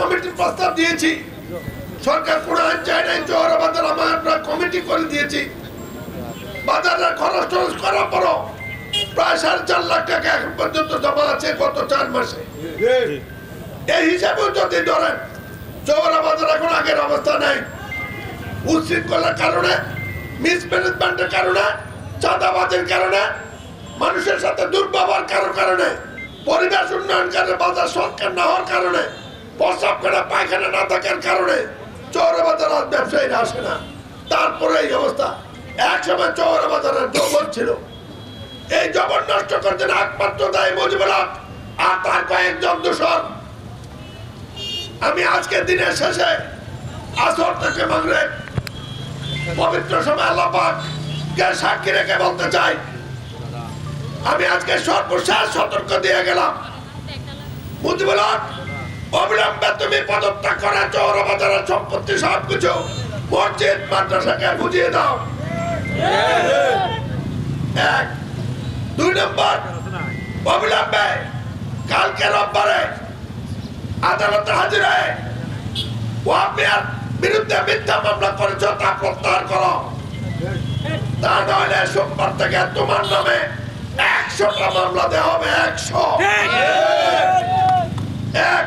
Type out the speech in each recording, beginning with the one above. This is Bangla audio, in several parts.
কমিটির প্রস্তাব দিয়েছি। সরকার কোনো আইন চায় নাই চৌরা বাজার আমার কমিটি করে দিয়েছি। বাজারে খরচ টরচ করার পরও প্রায় সাড়ে চার লাখ টাকা এখন পর্যন্ত জমা আছে গত চার মাসে। এই হিসাবেও যদি ধরেন চৌরা বাজার এখন আগের অবস্থা নেই। উচ্ছৃঙ্খলার কারণে মিসম্যানেজমেন্টের কারণে, চাঁদাবাজের কারণে, মানুষের সাথে দুর্ব্যবহার কারণে, পরিবেশ উন্নয়ন কারণে বাজার সংস্কার না হওয়ার কারণে প্রস্রাবখানা পায়খানা না থাকার কারণে চৌরা বাজার আর ব্যবসায়ীরা আসে না। তারপরে এই অবস্থা। এক সময় চৌরা বাজারের জবন ছিল। এই জবন নষ্ট করতে একমাত্র দায়ী মুজিবুল হক আর তার কয়েকজন দূষণ আমি আজকে দিনের শেষে আসর থেকে মাগরে পবিত্র সময় আল্লাহ পাক কে সাক্ষী রেখে বলতে চাই। আমি আজকে সর্বশেষ সতর্ক দিয়ে গেলাম। মুজিবুল হক অবিলম্বে তুমি পদত্যাগ করা চৌর বাজারের সম্পত্তি সব কিছু মসজিদ মাদ্রাসাকে বুঝিয়ে দাও। এক। দুই নম্বর। অবিলম্বে কালকে রোববারে আদালতে হাজির হয়ে ওয়াপিয়ার বিরুদ্ধে মিথ্যা মামলা করেছ তা প্রত্যাহার করো। তা নইলে সোমবার থেকে তোমার নামে একশোটা মামলা দেওয়া হবে একশো। এক।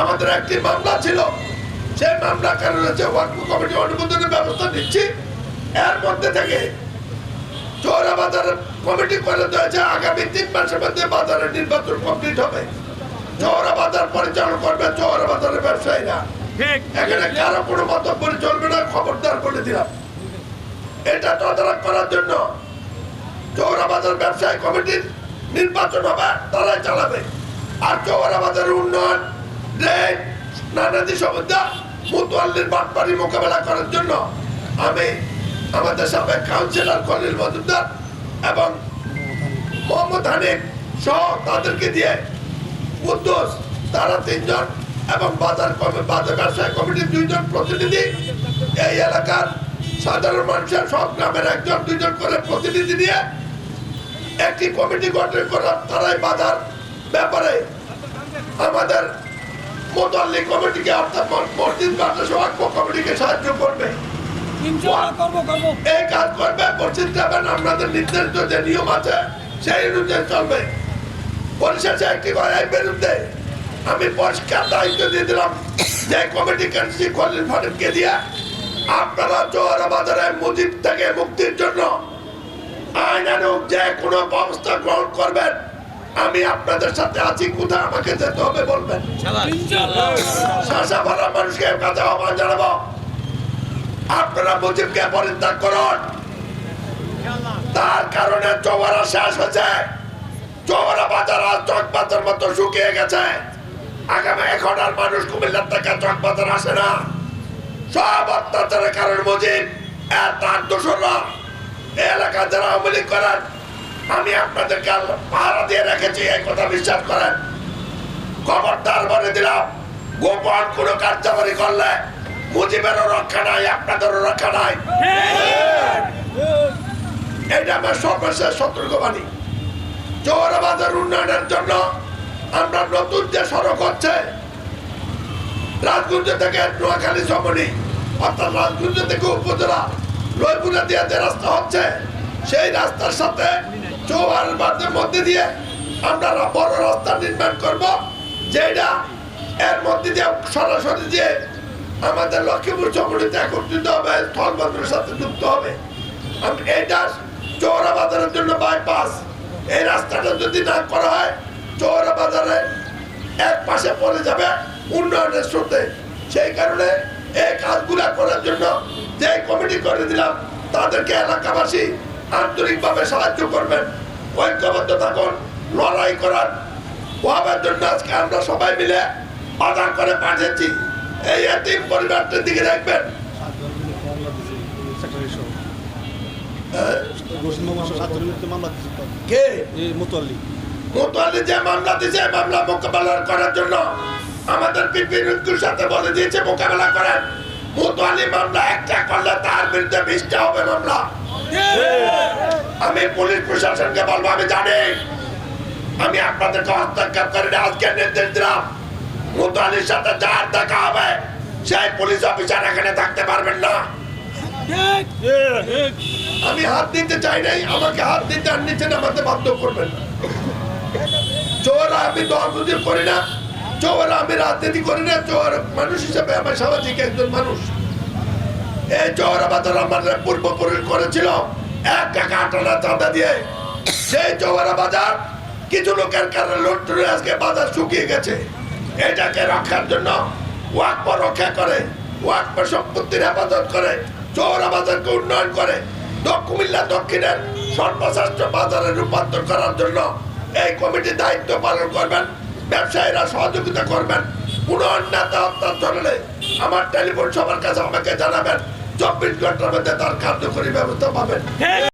আমাদের একটি মামলা ছিল। সেই মামলা কারণে যে ওয়াকফ কমিটি অনুমোদনের ব্যবস্থা নিচ্ছি। এর মধ্যে থেকে চৌরা বাজারের কমিটি করে দিয়েছে আগামী তিন মাসের মধ্যে বাজারের নির্বাচন কমপ্লিট হবে। চৌরা বাজার পরিচালনা করবে চৌরা বাজারের ব্যবসায়ীরা। এখানে কারও কোনো মন্তব্য চলবে না খবরদার বলে দিলাম। এটা তদারক করার জন্য চৌরা বাজার ব্যবসায়ী কমিটির নির্বাচন হবে তারাই চালাবে। আর চৌরা বাজারের উন্নয়ন ড্রেন নানাদি সমস্যা মুতুয়াল্লির বাটপাড়ি মোকাবেলা করার জন্য আমি আমাদের সাবেক কাউন্সিলর খলিল মজুমদার এবং মোহাম্মদ হানিফ সহ তাদেরকে দিয়ে কুদ্দুস, তারা তিনজন এবং বাজার বাজার ব্যবসায়ী কমিটির দুইজন প্রতিনিধি এই এলাকার সাধারণ মানুষের সব গ্রামের একজন দুইজন করে প্রতিনিধি নিয়ে একটি কমিটি গঠন করার তারাই বাজার ব্যাপারে আমাদের মোতাল্লি কমিটিকে অর্থাৎ মসজিদ মাদ্রাসা ওয়াকফ কমিটিকে সাহায্য করবে। এই কাজ করবে মসজিদ যাবেন আপনাদের নির্ধারিত যে নিয়ম আছে সেই অনুযায়ী চলবে। পরিশেষে একটি গড়াই বিরুদ্ধে আমি পরিষ্কার দায়িত্ব দিয়ে দিলাম যে কমিটি কান্সি খলিল ফাটিমকে দিয়ে আপনারা জোয়ারা বাজারে মুজিব থেকে মুক্তির জন্য আইনানুক যে কোনো ব্যবস্থা গ্রহণ করবেন। আমি আপনাদের সাথে আছি কোথায় আমাকে যেতে হবে বলবেন? মানুষকে কাছে আহ্বান জানাব। আপনারা মুজিবকে পরিত্যাগ করুন। তার কারণে চৌবারা শেষ হয়েছে। চৌবারা বাজার আর চক বাজার মতো শুকিয়ে গেছে। আগামী এখন আর মানুষ কুমিল্লার থেকে চক বাজার আসে না। সব অত্যাচারের কারণ মুজিব তার দোসররা এই এলাকা যারা আওয়ামী লীগ করেন আমি আপনাদেরকে আল্লাহ পাহারা দিয়ে রেখেছি, এই কথা বিশ্বাস করেন। খবরদার বলে দিলাম, গোপন কোন কার্যাবলী করলে মুজিবেরও রক্ষা নাই, আপনাদেরও রক্ষা নাই। এটা আমার সর্বশেষ সতর্কবাণী চৌরাবাজার উন্নয়নের জন্য আমরা নতুন যে সড়ক হচ্ছে, রাজগুঞ্জ থেকে নোয়াখালী সমনি, অর্থাৎ রাজগুঞ্জ থেকে উপজেলা লয়পুরা দিয়ে যে রাস্তা হচ্ছে, সেই রাস্তার সাথে বাদের মধ্যে দিয়ে আমরা বড় রাস্তা নির্মাণ করব, যেটা এর মধ্যে দিয়ে সরাসরি দিয়ে আমাদের লক্ষ্মীপুর চমড়িতে একত্রিত হবে স্থলবন্দরের সাথে যুক্ত হবে। এটা চৌরা বাজারের জন্য বাইপাস এই রাস্তাটা যদি না করা হয়, চৌরা বাজারে এক পাশে পড়ে যাবে উন্নয়নের স্রোতে। সেই কারণে এই কাজগুলা করার জন্য যে কমিটি করে দিলাম, তাদেরকে এলাকাবাসী আন্তরিকভাবে সাহায্য করবেন। ঐক্যবদ্ধ থাকুন লড়াই করার। ওয়াবের জন্য আজকে আমরা সবাই মিলে বাজার করে পাঠিয়েছি। এই এতিম পরিবারটার দিকে দেখবেন। হ্যাঁ? কে মোতালি যে মামলা দিয়েছে মামলা মোকাবেলা করার জন্য আমাদের পিপির সাথে বলে দিয়েছে মোকাবেলা করেন। মোতালি মামলা একটা করলে তার বিরুদ্ধে বিশটা হবে মামলা। আমি পুলিশ প্রশাসনকে বলব, আমি জানি। আমি আপনাদেরকে হস্তক্ষেপ করি আজকে নির্দেশ দিলাম। মোতালির সাথে যার দেখা হবে, সেই পুলিশ অফিসার এখানে থাকতে পারবেন না। আমি হাত দিতে চাই নাই, আমাকে হাত দিতে আর নিচে নামাতে বাধ্য করবেন চোর আমি রাজনীতি করি না। চোর আমি রাজনীতি করি না, চোর মানুষ হিসেবে আমার সামাজিক একজন মানুষ। এই চোর আমাদের পূর্বপুরুষ করেছিল, এক টাকা আটানা চাঁদা দিয়ে। সেই চৌরা বাজার, কিছু লোকের কারণে লুট্টুরে আজকে বাজার শুকিয়ে গেছে। এটাকে রক্ষার জন্য ওয়াকপ রক্ষা করে ওয়াকপ সম্পত্তির হেফাজত করে, চৌরা বাজারকে উন্নয়ন করে কুমিল্লা দক্ষিণের সর্বশ্রেষ্ঠ বাজারে রূপান্তর করার জন্য এই কমিটি দায়িত্ব পালন করবেন। ব্যবসায়ীরা সহযোগিতা করবেন। কোনো অন্যান্য হত্যার ধরলে আমার টেলিফোন সবার কাছে আমাকে জানাবেন। চব্বিশ ঘণ্টার মধ্যে তার কার্যকরী ব্যবস্থা পাবেন।